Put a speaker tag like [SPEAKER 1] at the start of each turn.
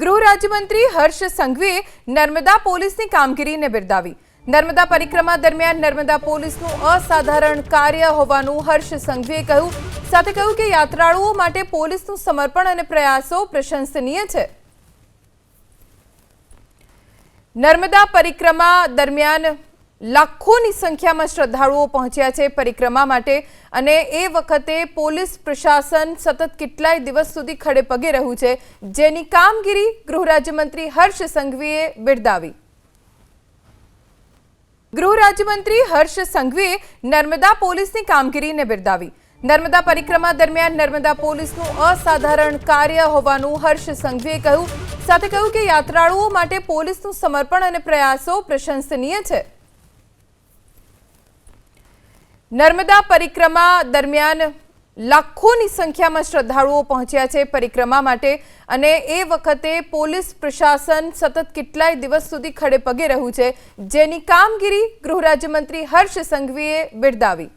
[SPEAKER 1] ગૃહ રાજ્યમંત્રી હર્ષ સંઘવીએ નર્મદા પોલીસની કામગીરીને બિરદાવી. નર્મદા પરિક્રમા દરમિયાન નર્મદા પોલીસનું અસાધારણ કાર્ય હોવાનું હર્ષ સંઘવીએ કહ્યું. સાથે કહ્યું કે યાત્રાળુઓ માટે પોલીસનું સમર્પણ અને પ્રયાસો પ્રશંસનીય છે. નર્મદા પરિક્રમા દરમિયાન લાખોની સંખ્યામાં શ્રદ્ધાળુઓ પહોંચ્યા છે પરિક્રમા માટે અને એ વખતે પોલીસ પ્રશાસન સતત કેટલાય દિવસ સુધી ખડે પગે રહ્યું છે, જેની કામગીરી ગૃહ રાજ્યમંત્રી હર્ષ સંઘવીએ બિરદાવી. ગૃહ રાજ્યમંત્રી હર્ષ સંઘવીએ નર્મદા પોલીસની કામગીરીને બિરદાવી. નર્મદા પરિક્રમા દરમિયાન નર્મદા પોલીસનું અસાધારણ કાર્ય હોવાનું હર્ષ સંઘવીએ કહ્યું. સાથે કહ્યું કે યાત્રાળુઓ માટે પોલીસનું સમર્પણ અને પ્રયાસો પ્રશંસનીય છે. નર્મદા પરિક્રમા દરમિયાન લાખોની સંખ્યામાં શ્રદ્ધાળુઓ પહોંચ્યા છે પરિક્રમા માટે અને એ વખતે પોલીસ પ્રશાસન સતત કેટલાય દિવસ સુધી ખડે પગે રહ્યું છે. જેની કામગીરી ગૃહ રાજ્યમંત્રી હર્ષ સંઘવીએ બિરદાવી.